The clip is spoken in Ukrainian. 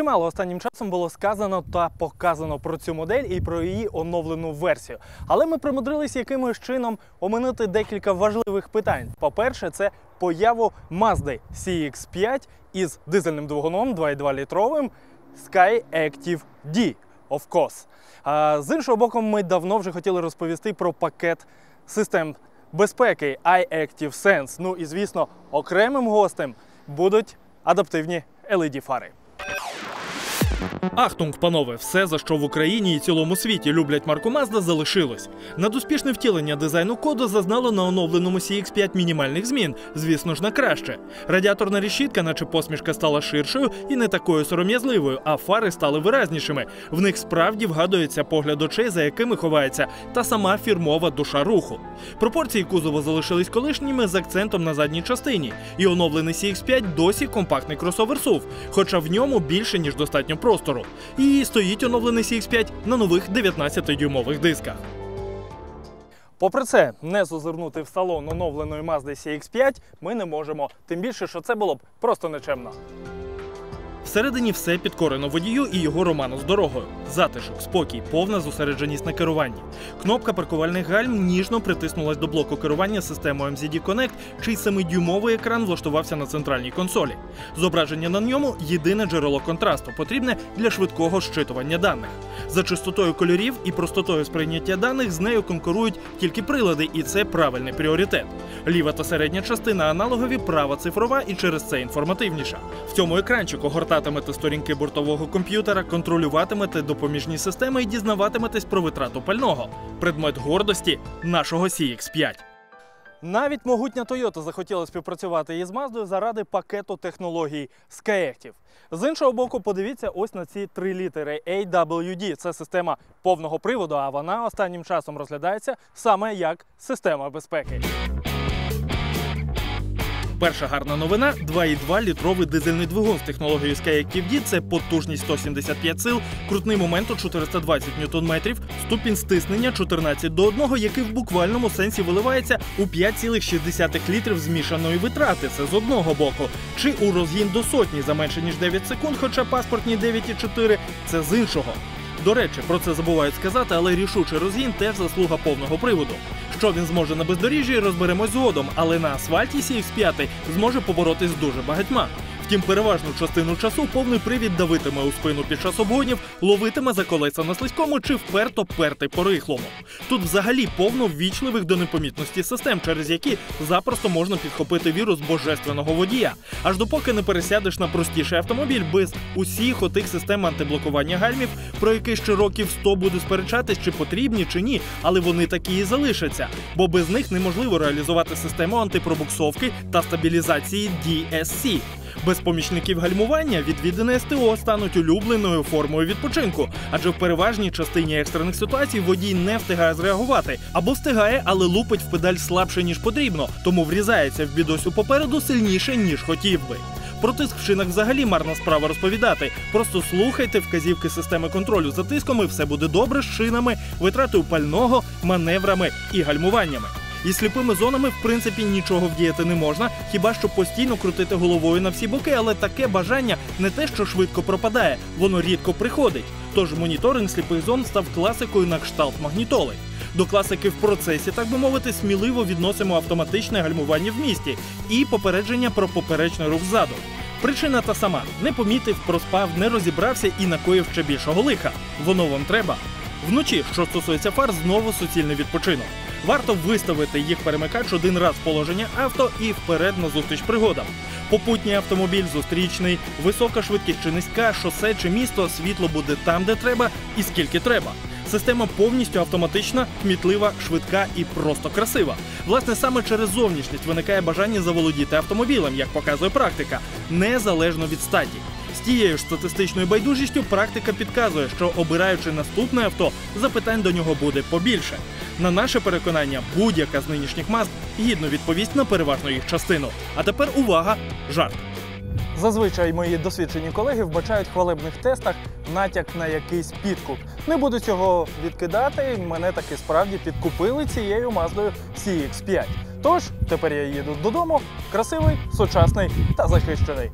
Чимало останнім часом було сказано та показано про цю модель і про її оновлену версію. Але ми примудрились якимось чином оминути декілька важливих питань. По-перше, це появу Mazda CX-5 із дизельним двигуном 2,2 літровим Sky Active D, of course. А з іншого боку, ми давно вже хотіли розповісти про пакет систем безпеки iActive Sense. Ну і звісно, окремим гостем будуть адаптивні LED фари. Ахтунг, панове, все, за що в Україні і цілому світі люблять марку Mazda, залишилось. Над успішне втілення дизайну коду зазнало на оновленому CX-5 мінімальних змін, звісно ж, на краще. Радіаторна решітка, наче посмішка, стала ширшою і не такою сором'язливою, а фари стали виразнішими. В них справді вгадується погляд очей, за якими ховається та сама фірмова душа руху. Пропорції кузова залишились колишніми з акцентом на задній частині, і оновлений CX-5 досі компактний кросовер SUV, хоча в ньому більше ніж достатньо простору. І стоїть оновлений CX-5 на нових 19-дюймових дисках. Попри це, не зазирнути в салон оновленої Mazda CX-5 ми не можемо. Тим більше, що це було б просто нечемно. Всередині все підкорено водію і його роману з дорогою. Затишок, спокій, повна зосередженість на керуванні. Кнопка паркувальних гальм ніжно притиснулась до блоку керування системою MZD Connect, чий 7-дюймовий екран влаштувався на центральній консолі. Зображення на ньому єдине джерело контрасту, потрібне для швидкого щитування даних. За чистотою кольорів і простотою сприйняття даних з нею конкурують тільки прилади, і це правильний пріоритет. Ліва та середня частина аналогові, права цифрова і через це інформативніша. В цьому екранчику гортатимете сторінки бортового комп'ютера, контролюватимете допоміжні системи і дізнаватиметесь про витрату пального. Предмет гордості нашого CX-5. Навіть могутня Toyota захотіла співпрацювати із Маздою заради пакету технологій Skyactiv. З іншого боку, подивіться ось на ці три літери AWD. Це система повного приводу, а вона останнім часом розглядається саме як система безпеки. Перша гарна новина 2,2 літровий дизельний двигун з технологією SkyActiv-D – Це потужність 175 сил, крутний момент у 420 ньютон-метрів, ступінь стиснення 14 до 1, який в буквальному сенсі виливається у 5,6 літрів змішаної витрати. Це з одного боку. Чи у розгін до сотні за менше ніж 9 секунд, хоча паспортні 9,4 – це з іншого. До речі, про це забувають сказати, але рішучий розгін теж заслуга повного приводу. Що він зможе на бездоріжжі, розберемось згодом, але на асфальті CX-5 зможе поборотись з дуже багатьма. Втім, переважну частину часу повний привід давитиме у спину під час обгонів, ловитиме за колеса на слизькому чи вперто перти по рихлому. Тут взагалі повно ввічливих до непомітності систем, через які запросто можна підхопити вірус божественного водія. Аж допоки не пересядеш на простіший автомобіль без усіх отих систем антиблокування гальмів, про які ще років 100 буду сперечатись, чи потрібні, чи ні, але вони такі і залишаться, бо без них неможливо реалізувати систему антипробуксовки та стабілізації DSC. Без помічників гальмування відвідини СТО стануть улюбленою формою відпочинку, адже в переважній частині екстрених ситуацій водій не встигає зреагувати або встигає, але лупить в педаль слабше ніж потрібно, тому врізається в бідосю попереду сильніше ніж хотів би. Про тиск в шинах взагалі марна справа розповідати. Просто слухайте вказівки системи контролю за тиском, і все буде добре з шинами, витратою пального, маневрами і гальмуваннями. І сліпими зонами, в принципі, нічого вдіяти не можна, хіба що постійно крутити головою на всі боки, але таке бажання не те, що швидко пропадає, воно рідко приходить. Тож моніторинг сліпих зон став класикою на кшталт магнітоли. До класики в процесі, так би мовити, сміливо відносимо автоматичне гальмування в місті і попередження про поперечний рух ззаду. Причина та сама: не помітив, проспав, не розібрався і накоїв ще більшого лиха. Воно вам треба. Вночі, що стосується фар, знову суцільний відпочинок. Варто виставити їх перемикач один раз в положення авто і вперед на зустріч пригодам. Попутній автомобіль, зустрічний, висока швидкість чи низька, шосе чи місто, світло буде там, де треба, і скільки треба. Система повністю автоматична, кмітлива, швидка і просто красива. Власне, саме через зовнішність виникає бажання заволодіти автомобілем, як показує практика, незалежно від статі. З тією ж статистичною байдужістю практика підказує, що обираючи наступне авто, запитань до нього буде побільше. На наше переконання, будь-яка з нинішніх маск гідно відповість на переважну їх частину. А тепер увага, жарт. Зазвичай мої досвідчені колеги вбачають в хвалебних тестах натяк на якийсь підкуп. Не буду цього відкидати. Мене таки справді підкупили цією маздою CX5. Тож тепер я їду додому, красивий, сучасний та захищений.